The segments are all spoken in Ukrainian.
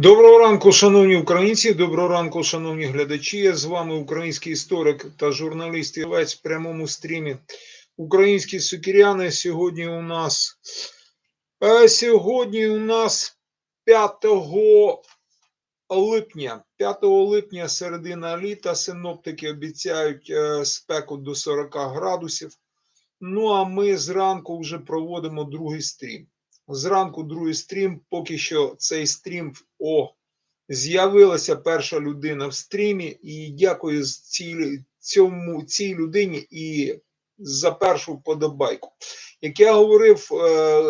Доброго ранку, шановні українці. Доброго ранку, шановні глядачі. З вами український історик та журналіст Івець в прямому стрімі. Українські сукіряни. Сьогодні у нас е, сьогодні у нас 5 липня. 5 липня середина літа. Синоптики обіцяють е, спеку до 40 градусів. Ну а ми зранку вже проводимо другий стрім. Зранку другий стрім. Поки що цей стрім о, з'явилася перша людина в стрімі. І дякую цій, цьому, цій людині і за першу вподобайку. Як я говорив, е,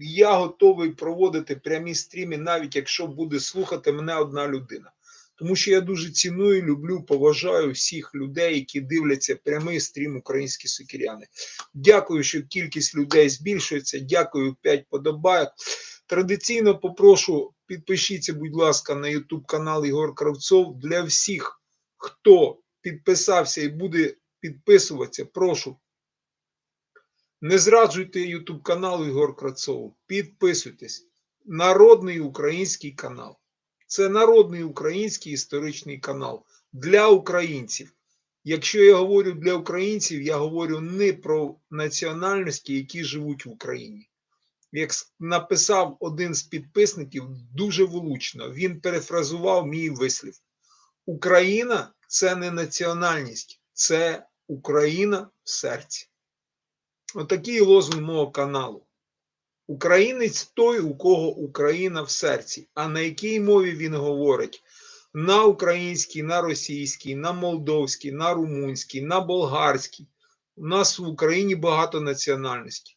я готовий проводити прямі стріми, навіть якщо буде слухати мене одна людина. Тому що я дуже ціную, люблю, поважаю всіх людей, які дивляться прямий стрім українські сокіряни. Дякую, що кількість людей збільшується. Дякую, 5 подобайок. Традиційно попрошу підпишіться, будь ласка, на YouTube канал Ігор Кравцов. Для всіх, хто підписався і буде підписуватися, прошу. Не зраджуйте YouTube канал Ігор Кравцов. Підписуйтесь. Народний український канал. Це народний український історичний канал для українців. Якщо я говорю для українців, я говорю не про національності, які живуть в Україні. Як написав один з підписників дуже влучно, він перефразував мій вислів: Україна це не національність, це Україна в серці. Отакий лозунг мого каналу. Українець той, у кого Україна в серці. А на якій мові він говорить? На українській, на російській, на молдовській, на румунській, на болгарській. У нас в Україні багато національностей.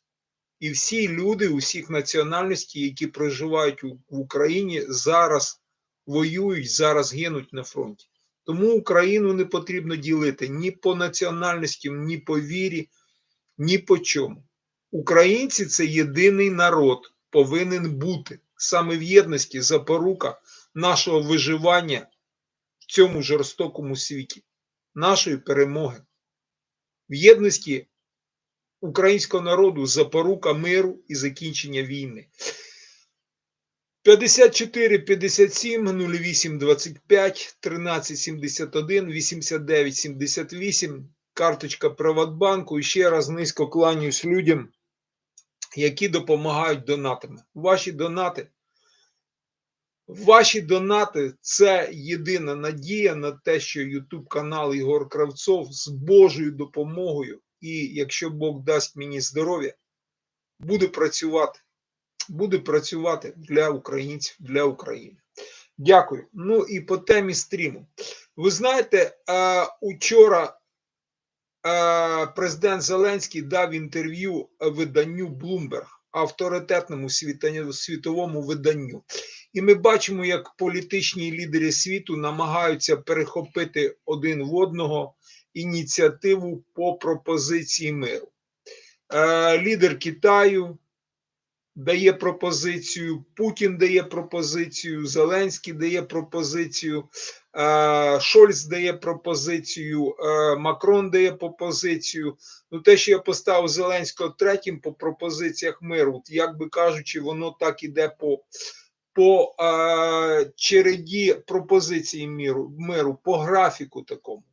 І всі люди усіх національностей, які проживають в Україні, зараз воюють, зараз гинуть на фронті. Тому Україну не потрібно ділити ні по національності, ні по вірі, ні по чому. Українці це єдиний народ, повинен бути саме в єдності запорука нашого виживання в цьому жорстокому світі, нашої перемоги. В єдності українського народу запорука миру і закінчення війни. 54 57 08 25 13 71 89 78 карточка Приватбанку. І ще раз низько кланяюсь людям, які допомагають донатами. Ваші донати. Ваші донати це єдина надія на те, що YouTube канал Ігор Кравцов з Божою допомогою, і якщо Бог дасть мені здоров'я, буде працювати. Буде працювати для українців, для України. Дякую. Ну і по темі стріму. Ви знаєте, учора президент Зеленський дав інтерв'ю виданню Bloomberg, авторитетному світовому виданню. І ми бачимо, як політичні лідери світу намагаються перехопити один в одного ініціативу по пропозиції миру. Лідер Китаю дає пропозицію, Путін дає пропозицію, Зеленський дає пропозицію, Шольц дає пропозицію, Макрон дає пропозицію. Ну, те, що я поставив Зеленського третім по пропозиціях миру, як би кажучи, воно так іде по по е, череді пропозиції миру, миру, по графіку такому.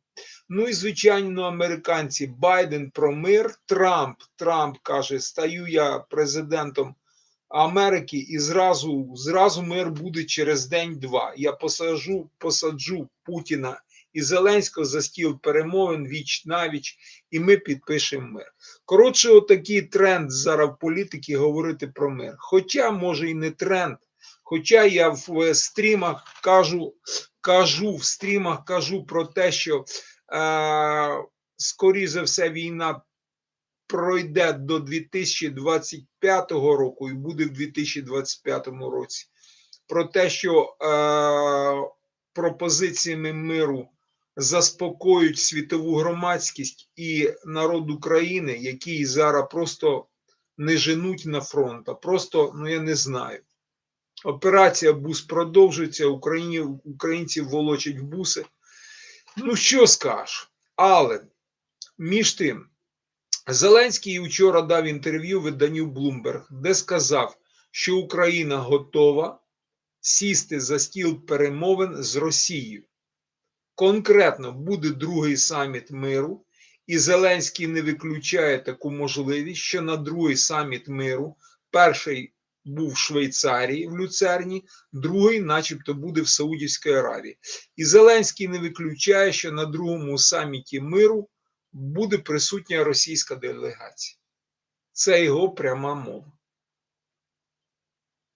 Ну і звичайно, американці Байден про мир, Трамп. Трамп каже: стаю я президентом Америки, і зразу зразу мир буде через день-два. Я посаджу, посаджу Путіна і Зеленського за стіл перемовин віч навіч, і ми підпишемо мир. Коротше, отакий тренд зараз в політики говорити про мир. Хоча, може, і не тренд. Хоча я в стрімах кажу, кажу в стрімах кажу про те, що е, скоріше за все війна пройде до 2025 року і буде в 2025 році. Про те, що е, пропозиціями миру заспокоюють світову громадськість і народ України, який зараз просто не женуть на фронт, а просто, ну я не знаю. Операція бус продовжується, Україні, українців волочать буси. Ну, що скажеш? Але між тим, Зеленський вчора дав інтерв'ю виданню Bloomberg, де сказав, що Україна готова сісти за стіл перемовин з Росією. Конкретно буде другий саміт миру, і Зеленський не виключає таку можливість, що на другий саміт миру перший був в Швейцарії в Люцерні, другий, начебто, буде в Саудівській Аравії. І Зеленський не виключає, що на другому саміті миру буде присутня російська делегація. Це його пряма мова.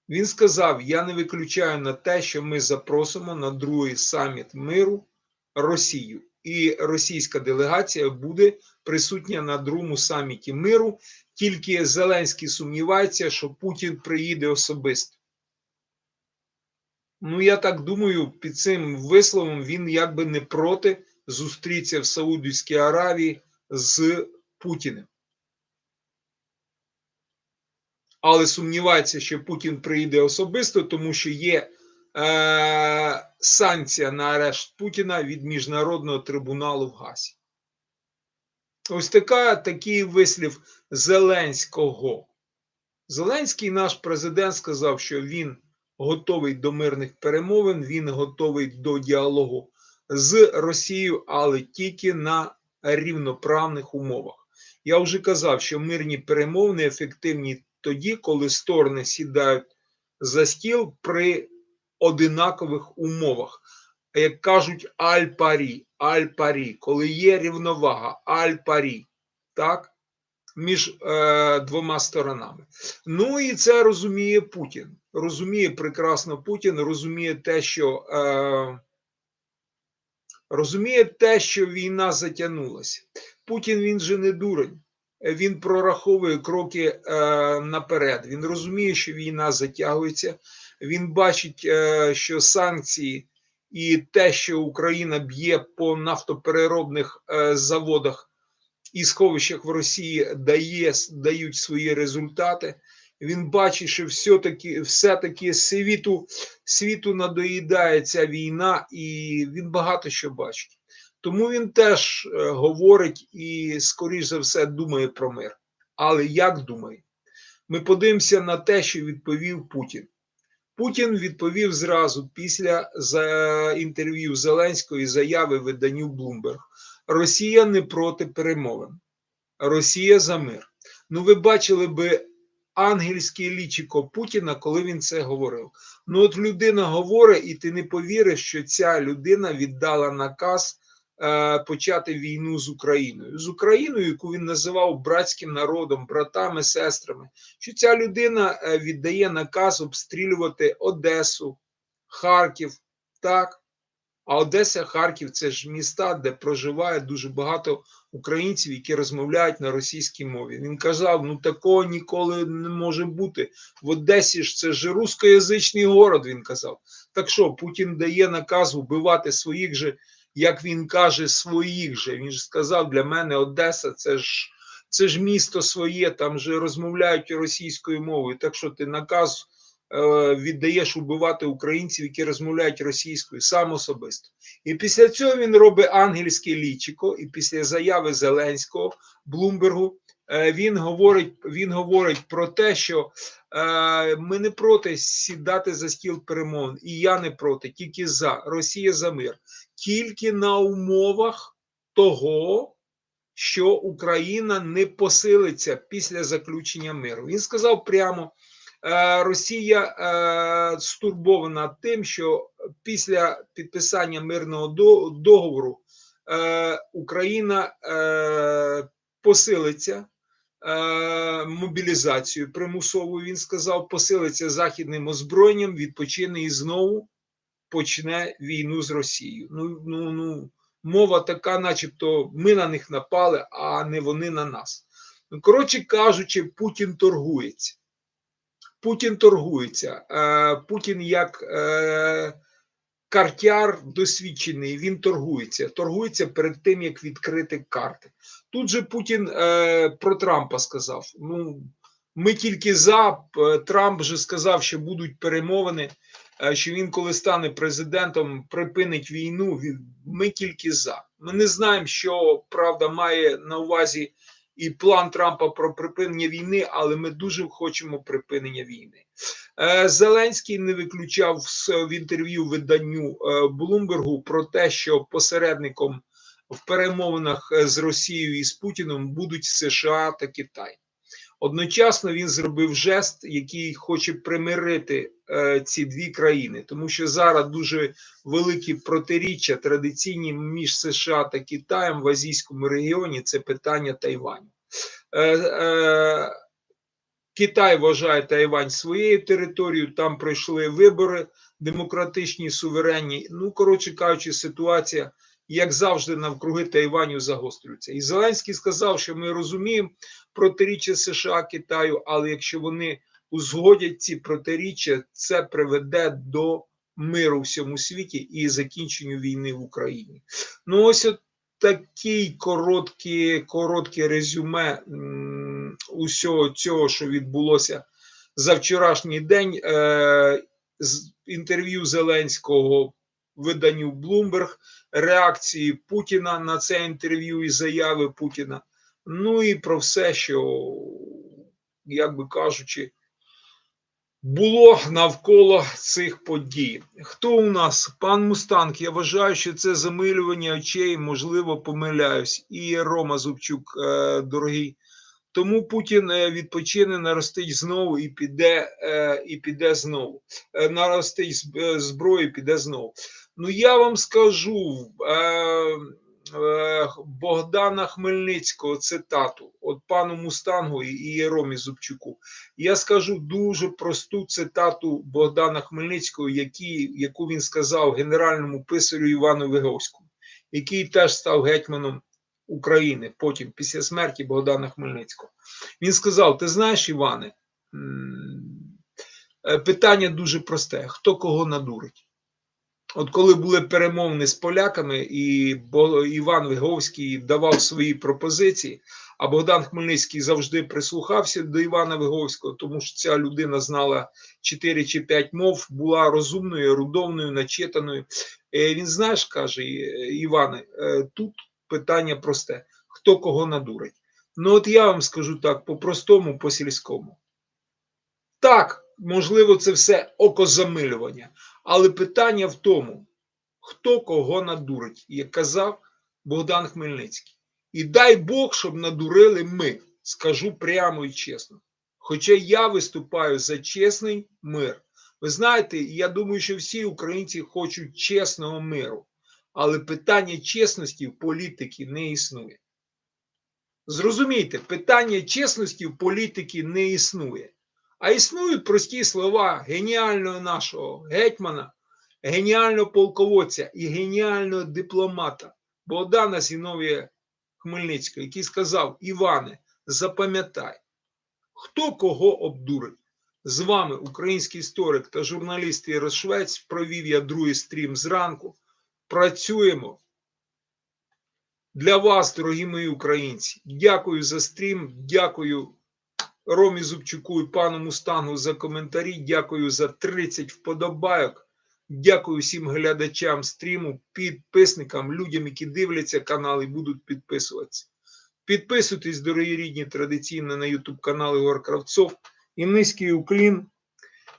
Він сказав: Я не виключаю на те, що ми запросимо на другий саміт миру Росію, і російська делегація буде присутня на другому саміті миру. Тільки Зеленський сумнівається, що Путін приїде особисто. Ну, я так думаю, під цим висловом він якби не проти зустрітися в Саудівській Аравії з Путіним. Але сумнівається, що Путін приїде особисто, тому що є е, санкція на арешт Путіна від Міжнародного трибуналу в Гасі. Ось така, такий вислів Зеленського. Зеленський, наш президент, сказав, що він готовий до мирних перемовин, він готовий до діалогу з Росією, але тільки на рівноправних умовах. Я вже казав, що мирні перемовини ефективні тоді, коли сторони сідають за стіл при одинакових умовах. Як кажуть, аль-парі, аль-парі, коли є рівновага, аль-парі, так, між е, двома сторонами. Ну і це розуміє Путін. Розуміє прекрасно Путін, розуміє те, що е, розуміє те, що війна затягнулася. Путін він же не дурень. Він прораховує кроки е, наперед. Він розуміє, що війна затягується. Він бачить, е, що санкції і те, що Україна б'є по нафтопереробних е, заводах і сховищах в Росії, дає, дають свої результати. Він бачить, що все-таки все-таки світу, світу надоїдає ця війна, і він багато що бачить. Тому він теж е, говорить і, скоріш за все, думає про мир. Але як думає? Ми подивимося на те, що відповів Путін. Путін відповів зразу після за інтерв'ю Зеленського і заяви виданню Bloomberg. Росія не проти перемовин. Росія за мир. Ну, ви бачили би ангельське лічико Путіна, коли він це говорив. Ну, от людина говорить, і ти не повіриш, що ця людина віддала наказ е, почати війну з Україною. З Україною, яку він називав братським народом, братами, сестрами. Що ця людина е, віддає наказ обстрілювати Одесу, Харків, так. А Одеса, Харків це ж міста, де проживає дуже багато українців, які розмовляють на російській мові. Він казав: ну такого ніколи не може бути. В Одесі ж це ж рускоязичний город. Він казав. Так що Путін дає наказ вбивати своїх же, як він каже, своїх же. Він ж сказав: для мене Одеса це ж це ж місто своє, там же розмовляють російською мовою. Так що ти наказ віддаєш убивати українців, які розмовляють російською, сам особисто. І після цього він робить ангельське лічико, і після заяви Зеленського Блумбергу е, він говорить він говорить про те, що е, ми не проти сідати за стіл перемовин, і я не проти, тільки за Росія за мир, тільки на умовах того. Що Україна не посилиться після заключення миру. Він сказав прямо: е, Росія е, стурбована тим, що після підписання мирного договору е, Україна посилиться мобілізацією примусовою. Він сказав, посилиться західним озброєнням, відпочине і знову почне війну з Росією. Ну, ну, ну мова така, начебто, ми на них напали, а не вони на нас. Ну, коротше кажучи, Путін торгується. Путін торгується. Е, Путін як е, картяр досвідчений, він торгується. Торгується перед тим, як відкрити карти. Тут же Путін е, про Трампа сказав: ну, ми тільки за. Трамп вже сказав, що будуть перемовини. Що він, коли стане президентом, припинить війну. Ми тільки за. Ми не знаємо, що правда має на увазі і план Трампа про припинення війни, але ми дуже хочемо припинення війни. Е, Зеленський не виключав в інтерв'ю виданню Блумбергу про те, що посередником в перемовинах е, з Росією і з Путіним будуть США та Китай. Одночасно він зробив жест, який хоче примирити е, ці дві країни, тому що зараз дуже великі протиріччя традиційні між США та Китаєм в азійському регіоні. Це питання Тайваню. Е, е, Китай вважає Тайвань своєю територією. Там пройшли вибори демократичні, суверенні. Ну коротше кажучи, ситуація як завжди, навкруги Тайваню загострюється. І Зеленський сказав, що ми розуміємо протиріччя США Китаю, але якщо вони узгодять ці протиріччя, це приведе до миру в всьому світі і закінченню війни в Україні. Ну, ось от такий короткий, коротке резюме усього цього, що відбулося за вчорашній день. Е, інтерв'ю Зеленського виданню Bloomberg, реакції Путіна на це інтерв'ю і заяви Путіна. Ну і про все, що, як би кажучи, було навколо цих подій. Хто у нас? Пан Мустанг, я вважаю, що це замилювання очей, можливо, помиляюсь. І Рома Зубчук, е, дорогий. Тому Путін е, відпочине, наростить знову і піде е, і піде знову. Наростить зброю, і піде знову. Ну я вам скажу е, е, Богдана Хмельницького цитату, от пану Мустангу і Єромі Зубчуку. Я скажу дуже просту цитату Богдана Хмельницького, які, яку він сказав генеральному писарю Івану Виговському, який теж став гетьманом України потім, після смерті Богдана Хмельницького. Він сказав: Ти знаєш, Іване, е, питання дуже просте: хто кого надурить? От коли були перемовини з поляками, і Іван Виговський давав свої пропозиції, а Богдан Хмельницький завжди прислухався до Івана Виговського, тому що ця людина знала 4 чи 5 мов, була розумною, ерудовною, начитаною. Е, він знаєш, каже Іване, е, тут питання просте: хто кого надурить? Ну, от я вам скажу так: по-простому, по сільському. Так, можливо, це все окозамилювання. Але питання в тому, хто кого надурить, як казав Богдан Хмельницький. І дай Бог, щоб надурили ми, скажу прямо і чесно. Хоча я виступаю за чесний мир. Ви знаєте, я думаю, що всі українці хочуть чесного миру, але питання чесності в політики не існує. Зрозумійте, питання чесності в політики не існує. А існують прості слова геніального нашого гетьмана, геніального полководця і геніального дипломата Богдана Зіновія Хмельницького, який сказав: Іване, запам'ятай, хто кого обдурить. З вами український історик та журналіст Єрос Швець провів я другий стрім зранку. Працюємо для вас, дорогі мої українці. Дякую за стрім. Дякую. Ромі Зубчуку і пану Мустангу за коментарі. Дякую за 30 вподобайок. Дякую всім глядачам стріму, підписникам, людям, які дивляться канал і будуть підписуватися. Підписуйтесь, дорогі рідні, традиційно на YouTube канал Ігор Кравцов. І низький уклін,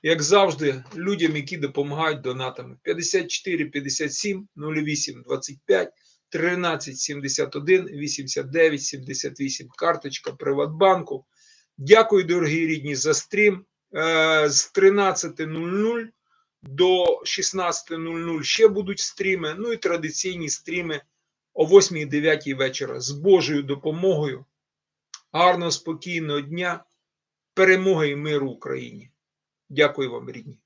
як завжди, людям, які допомагають донатами. 54 57 08 25 13 71 89 78. Карточка Приватбанку. Дякую, дорогі рідні, за стрім. Е, з 13.00 до 16.00 ще будуть стріми. Ну і традиційні стріми о 8-9 вечора з Божою допомогою. Гарного, спокійного дня, перемоги і миру Україні. Дякую вам, рідні.